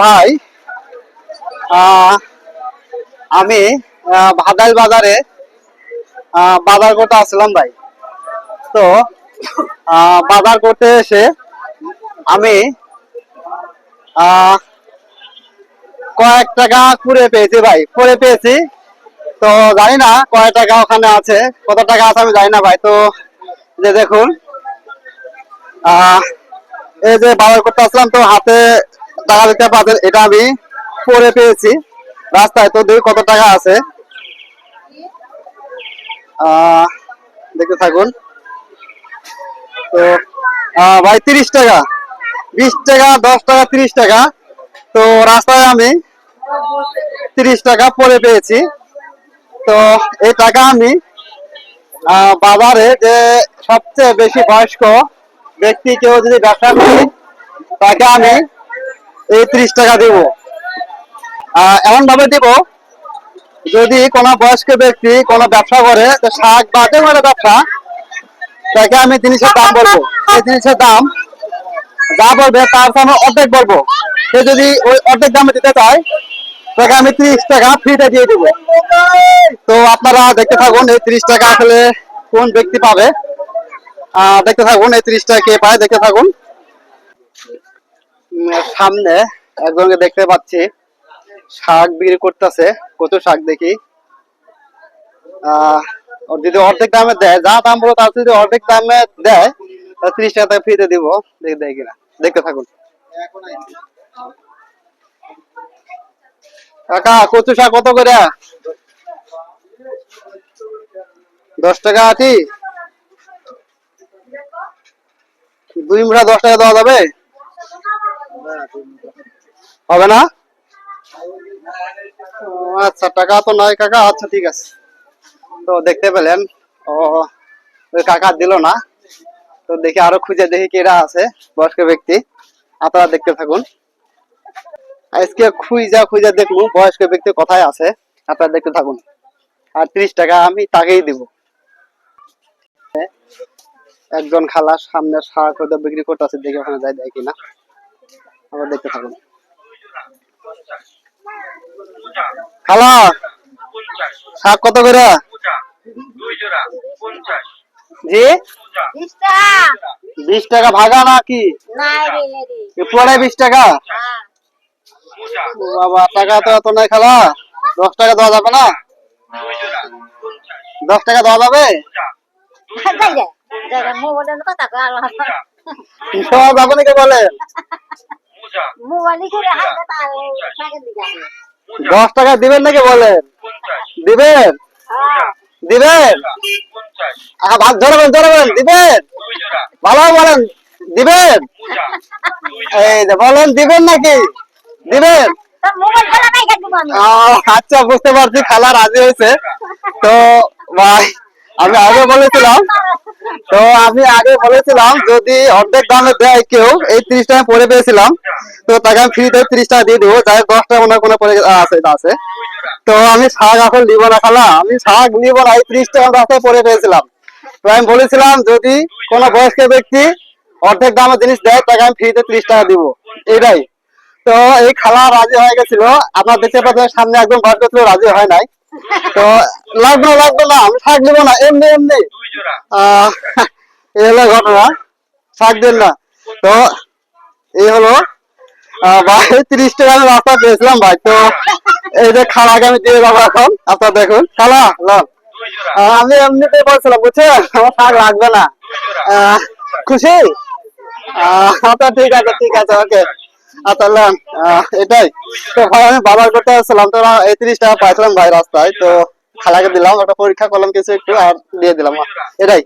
ভাই আমি ভাদাইল বাজারে বাজার করতে আসলাম ভাই। তো বাজার করতে এসে আমি কয়েক টাকা কুড়ে পেয়েছি ভাই, কুড়ে পেয়েছি। তো জানি না কয় টাকা ওখানে আছে, কত টাকা আছে আমি জানি না ভাই। তো যে দেখুন এই যে বাজার করতে আসলাম, তো হাতে টাকা দিতে পারছেন এটা আমি পরে পেয়েছি। রাস্তায় তো দেখি কত টাকা আছে। দেখতে থাকুন। তো ভাই, তিরিশ টাকা। বিশ টাকা, দশ টাকা, তিরিশ টাকা। তো, রাস্তায় আমি তিরিশ টাকা পরে পেয়েছি। তো, এই টাকা আমি বাবারে যে সবচেয়ে বেশি বয়স্ক ব্যক্তি কেউ যদি ব্যবসা করে, তাকে আমি এই ত্রিশ টাকা দিব। এমন ভাবে দিব, যদি কোনো বয়স্ক ব্যক্তি কোনো ব্যবসা করে, তো শাক বা যে ব্যবসা, তাকে আমি জিনিসের দাম বলব। সেই জিনিসের দাম যা বলবে তার সামনে অর্ধেক বলব। সে যদি ওই অর্ধেক দামে দিতে চায়, তাকে আমি ত্রিশ টাকা ফ্রিতে দিয়ে দেবো। তো আপনারা দেখতে থাকুন, এই ত্রিশ টাকা আসলে কোন ব্যক্তি পাবে? দেখতে থাকুন, এই ত্রিশ টাকা কে পায়, দেখতে থাকুন। সামনে একজনকে দেখতে পাচ্ছি। শাক বিক্রি করতেছে কত শাক দেখি। আহ যদি অর্ধেক দামে দেয়, যা দাম বলো তার যদি অর্ধেক দামে দেয়, তাহলে ত্রিশ টাকা তাকে ফ্রিতে দিব। দেখি দেয় কিনা। দেখতে থাকুন। কাকা কচু শাক কত করে? দশ টাকা আটি। দুই মুঠা দশ টাকা দেওয়া যাবে? হবে না? আচ্ছা টাকা তো নয় কাকা আচ্ছা ঠিক আছে। তো দেখতে পেলেন। ও কাকা দিল না। তো দেখি আরও খুঁজে দেখি কেরা আছে, বয়স্ক ব্যক্তি। আপনারা দেখতে থাকুন। আজকে খুঁজা খুঁজা দেখব বয়স্ক ব্যক্তি কোথায় আছে। আপনারা দেখতে থাকুন। আর ত্রিশ টাকা আমি তাকেই দিব। একজন খালা সামনে হয়তো বিক্রি করতেছে, দেখে ওখানে যাই দেয় কিনা। আবার দেখতে থাকুন। খালা, শাক কত করে? জি? বিশ টাকা ভাগা নাকি? রে বিশ টাকা? বাবা, টাকা তো এত নাই খালা। দশ টাকা দেওয়া যাবে না? দশ টাকা দেওয়া যাবে? যাবে নাকি বলেন? মোবাইল দশ টাকা দিবেন নাকি বলেন? দিবেন? দিবেন? ভাগ ধরবেন ধরবেন দিবেন? ভালো বলেন দিবেন? এই যে বলেন দিবেন নাকি? দিবেন? আচ্ছা বুঝতে পারছি খালা রাজি হয়েছে। তো ভাই আমি আগে বলেছিলাম, তো আমি আগে বলেছিলাম যদি অর্ধেক দামে দেয় কেউ, এই ত্রিশ টাকা পরে পেয়েছিলাম, তো তাকে আমি ফ্রিতে ত্রিশ টাকা দিয়ে দেবো, যাই দশ টাকা মনে কোনো পরে আছে আছে। তো আমি শাক এখন নিবো না খালা আমি শাক নিবো না, এই ত্রিশ টাকা রাস্তায় পরে পেয়েছিলাম। তো আমি বলেছিলাম যদি কোনো বয়স্ক ব্যক্তি অর্ধেক দামে জিনিস দেয়, তাকে আমি ফ্রিতে ত্রিশ টাকা দিব। এটাই তো এই খালা রাজি হয়ে গেছিল। আপনার দেখতে পাচ্ছেন, সামনে একদম বয়স্ক ছিল রাজি হয় নাই। তো লাগবে না লাগবে না আমি শাক না এমনি এমনি। হলো ঘটনা দিন না। তো হলো ভাই টাকা আমি রাস্তা পেয়েছিলাম ভাই তো এই যে খালাকে আমি দিয়ে যাব এখন আপনার দেখুন। খালা আহ, আমি এমনিতেই বলছিলাম বুঝছেন আমার শাক লাগবে না। খুশি? আচ্ছা ঠিক আছে ঠিক আছে ওকে। আচ্ছা লন আহ, এটাই। তো ভাই আমি বাবার করতে আসছিলাম তো এই তিরিশ টাকা পাইছিলাম ভাই রাস্তায় তো খালাকে দিলাম একটা পরীক্ষা করলাম কিছু একটু আর দিয়ে দিলাম। এটাই।